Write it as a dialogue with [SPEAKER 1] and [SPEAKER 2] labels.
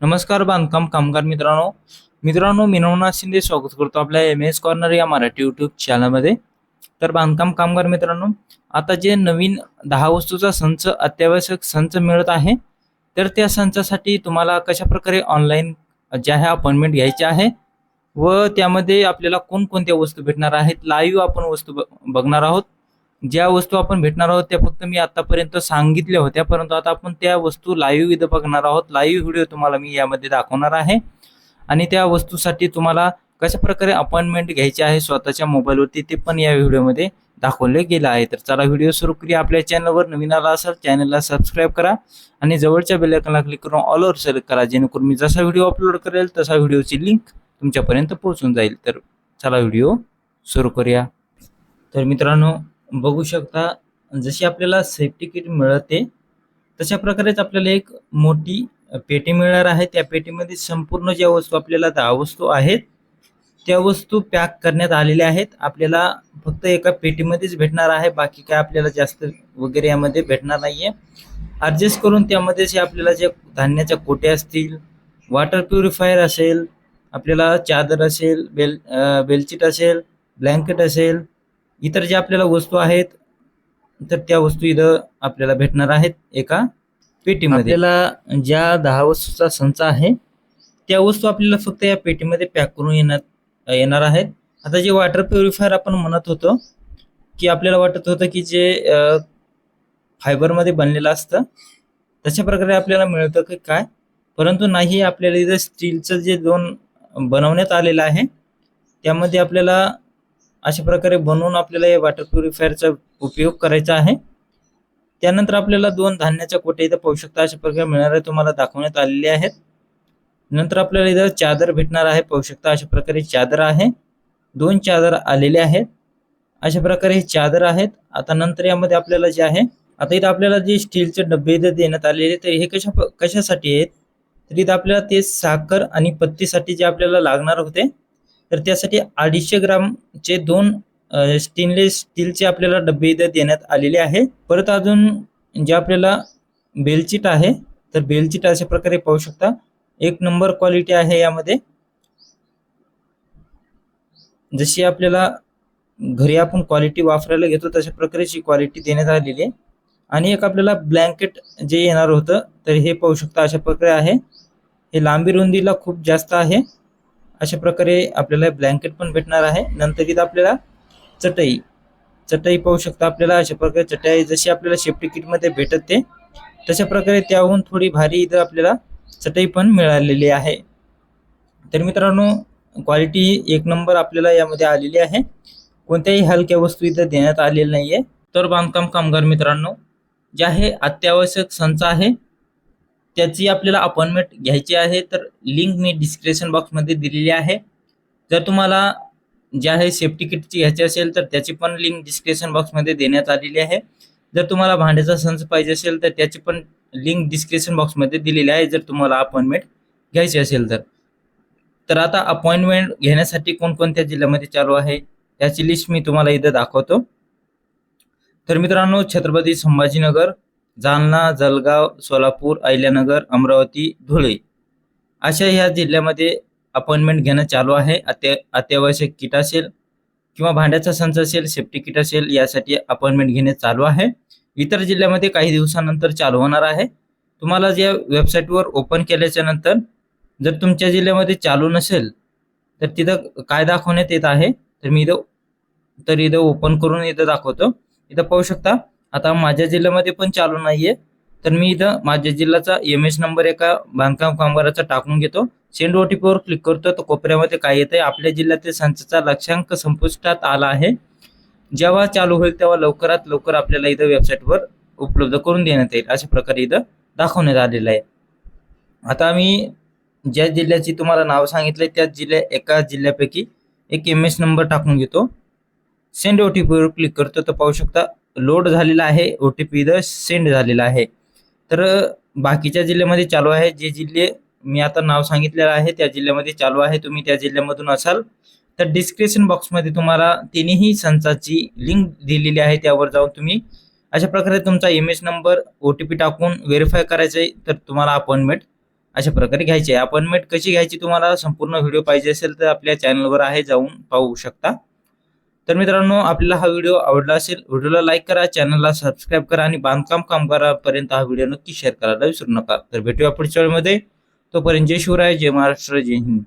[SPEAKER 1] नमस्कार बांधकाम कामगार मित्रांनो. मित्रांनो मी नवनाथ शिंदे स्वागत करतो आपल्या एम एस कॉर्नर या मराठी यूट्यूब चॅनलमध्ये तर बांधकाम कामगार मित्रांनो आता जे नवीन दहा वस्तूचा संच अत्यावश्यक संच मिळत आहे तर त्या संचासाठी तुम्हाला कशा प्रकारे ऑनलाईन ज्या ह्या अपॉइंटमेंट घ्यायची आहे व त्यामध्ये आपल्याला कोणकोणत्या वस्तू भेटणार आहेत लाईव्ह आपण वस्तू ब- बघणार आहोत. ज्या वस्तू आपण भेटणार आहोत त्या फक्त मी आतापर्यंत सांगितल्या होत्या परंतु आता आपण त्या वस्तू लाईव्ह इथं बघणार आहोत. लाईव्ह व्हिडिओ तुम्हाला मी यामध्ये दाखवणार आहे. आणि त्या वस्तूसाठी तुम्हाला कशा प्रकारे अपॉइंटमेंट घ्यायची आहे स्वतःच्या मोबाईलवरती ते पण या व्हिडिओमध्ये दाखवले गेलं आहे. तर चला व्हिडिओ सुरू करूया. आपल्या चॅनलवर नवीन आला असाल चॅनलला सबस्क्राईब करा. आणि जवळच्या बेल क्लिक करून ऑल सिलेक्ट करा. जेणेकरून मी जसा व्हिडिओ अपलोड करेल तसा व्हिडिओची लिंक तुमच्यापर्यंत पोहोचून जाईल. तर चला व्हिडिओ सुरू करूया. तर मित्रांनो बघू शकता जशी आपल्याला सेफ्टी किट मिळते तशा प्रकारेच आपल्याला एक मोठी पेटी मिळणार आहे. त्या पेटीमध्ये संपूर्ण ज्या वस्तू आपल्याला दहा वस्तू आहेत त्या वस्तू पॅक करण्यात आलेल्या आहेत. आपल्याला फक्त एका पेटीमध्येच भेटणार आहे बाकी काय आपल्याला जास्त वगैरे यामध्ये भेटणार नाहीये. ॲडजस्ट करून त्यामध्ये जे आपल्याला जे धान्याच्या कोट्या असतील वॉटर प्युरिफायर असेल आपल्याला चादर असेल बेल बेलचीट असेल ब्लँकेट असेल इतर ज्या आपल्याला वस्तू आहेत तर त्या वस्तू इथं आपल्याला भेटणार आहेत एका पेटीमध्ये. आपल्याला ज्या दहा वस्तूचा संच आहे त्या वस्तू आपल्याला फक्त या पेटीमध्ये पॅक करून येण्यात येणार आहेत. आता जे वॉटर प्युरिफायर आपण म्हणत होतो की आपल्याला वाटत होतं की जे फायबरमध्ये बनलेलं असतं तशा प्रकारे आपल्याला मिळतं की काय? परंतु नाही आपल्याला इथं स्टीलचं जे दोन बनवण्यात आलेलं आहे त्यामध्ये आपल्याला अशा प्रकारे बनवून आपल्याला या वॉटर प्युरिफायरचा उपयोग करायचा आहे. त्यानंतर आपल्याला दोन धान्याच्या कोट्या इथं पाहू शकता अशा प्रकारे मिळणार आहे तुम्हाला दाखवण्यात आलेले आहेत. नंतर आपल्याला इथं चादर भेटणार आहे पाहू शकता अशा प्रकारे चादर आहे. दोन चादर आलेले आहेत. अशा प्रकारे हे चादर आहेत. आता नंतर यामध्ये आपल्याला जे आहे आता इथं आपल्याला जे स्टीलचे डबे इथं देण्यात आलेले तर हे कशा कशासाठी आहेत? तर इथं आपल्याला ते साखर आणि पत्तीसाठी जे आपल्याला लागणार होते तर त्यासाठी अडीचशे ग्रामचे दोन स्टेनलेस स्टीलचे आपल्याला डबे इथे देण्यात आलेले आहे. परत अजून जे आपल्याला बेलचीट आहे तर बेलचीट अशा प्रकारे पाहू शकता. एक नंबर क्वालिटी आहे यामध्ये. जशी आपल्याला घरी आपण क्वालिटी वापरायला घेतो तशा प्रकारेची क्वालिटी देण्यात आलेली आहे. आणि एक आपल्याला ब्लँकेट जे येणार होतं तर हे पाहू शकता अशा प्रकारे आहे. हे लांबी रुंदीला खूप जास्त आहे. अशा प्रकारे आपल्याला ब्लँकेट पण भेटणार आहे. नंतर इथं आपल्याला चटई चटई पाहू शकता आपल्याला. अशा प्रकारे चटई जशी आपल्याला सेफ्टी किटमध्ये भेटत ते तशा प्रकारे त्याहून थोडी भारी इथं आपल्याला चटई पण मिळालेली आहे. तर मित्रांनो क्वालिटी एक नंबर आपल्याला यामध्ये आलेली आहे. कोणत्याही हलक्या वस्तू इथं देण्यात आलेल्या नाहीये. तर बांधकाम कामगार मित्रांनो जे आहे अत्यावश्यक संच आहे. त्याची आपल्याला अपॉइंटमेंट घ्यायची आहे तर लिंक मी डिस्क्रिप्शन बॉक्समध्ये दिलेली आहे. जर तुम्हाला जे आहे सेफ्टी किटची घ्यायची असेल तर त्याची पण लिंक डिस्क्रिप्शन बॉक्समध्ये देण्यात आलेली आहे. जर तुम्हाला भांड्याचा संच पाहिजे असेल तर त्याची पण लिंक डिस्क्रिप्शन बॉक्समध्ये दिलेली आहे जर तुम्हाला अपॉइंटमेंट घ्यायची असेल तर. तर आता अपॉइंटमेंट घेण्यासाठी कोणकोणत्या जिल्ह्यामध्ये चालू आहे याची लिस्ट मी तुम्हाला इथं दाखवतो. तर मित्रांनो छत्रपती संभाजीनगर जालना जळगाव सोलापूर अहिल्यानगर अमरावती धुळे अशा ह्या जिल्ह्यामध्ये अपॉइंटमेंट घेणं चालू आहे. अत्या अत्यावश्यक किट असेल किंवा भांड्याचा संच असेल सेफ्टी किट असेल यासाठी अपॉइंटमेंट घेणे चालू आहे. इतर जिल्ह्यामध्ये काही दिवसानंतर चालू होणार आहे. तुम्हाला ज्या वेबसाईटवर ओपन केल्याच्यानंतर जर तुमच्या जिल्ह्यामध्ये चालू नसेल तर तिथं काय दाखवण्यात येत आहे तर मी इथं तर इथं ओपन करून इथं दाखवतो. इथं पाहू शकता आता माझ्या जिल्ह्यामध्ये पण चालू नाहीये. तर मी इथं माझ्या जिल्ह्याचा एम एस नंबर एका बांधकाम कामगाराचा टाकून घेतो. सेंड ओ टी पीवर क्लिक करतो तर कोपऱ्यामध्ये काय येतंय? आपल्या जिल्ह्यातील संचाचा लक्षांक संपुष्टात आला आहे. जेव्हा चालू होईल तेव्हा लवकरात लवकर आपल्याला इथं वेबसाईटवर उपलब्ध करून देण्यात येईल. अशा प्रकारे इथं दाखवण्यात आलेलं आहे. आता मी ज्या जिल्ह्याची तुम्हाला नाव सांगितलंय त्या जिल्ह्या एका जिल्ह्यापैकी एक एम एस नंबर टाकून घेतो. सेंड ओ टी पीवर क्लिक करतो तर पाहू शकता लोड झालेला आहे ओ टी पी इथं सेंड झालेला आहे. तर बाकीच्या जिल्ह्यामध्ये चालू आहे. जे जिल्हे मी आता नाव सांगितलेलं आहे त्या जिल्ह्यामध्ये चालू आहे. तुम्ही त्या जिल्ह्यामधून असाल तर डिस्क्रिप्शन बॉक्समध्ये तुम्हाला तिन्ही संचाची लिंक दिलेली आहे. त्यावर जाऊन तुम्ही अशा प्रकारे तुमचा M S number O T P टाकून व्हेरीफाय करायचं आहे तर तुम्हाला अपॉइंटमेंट अशा प्रकारे घ्यायची आहे. अपॉइंटमेंट कशी घ्यायची तुम्हाला संपूर्ण व्हिडिओ पाहिजे असेल तर आपल्या चॅनलवर आहे जाऊन पाहू शकता. तर मित्रांनो आपल्याला हा व्हिडिओ आवडला असेल व्हिडिओला लाईक करा चॅनलला सबस्क्राईब करा आणि बांधकाम कामगारापर्यंत हा व्हिडिओ नक्की शेअर करायला विसरू नका. तर भेटूया पुढच्या वेळेमध्ये तोपर्यंत जय शिवराय जय महाराष्ट्र जय हिंद.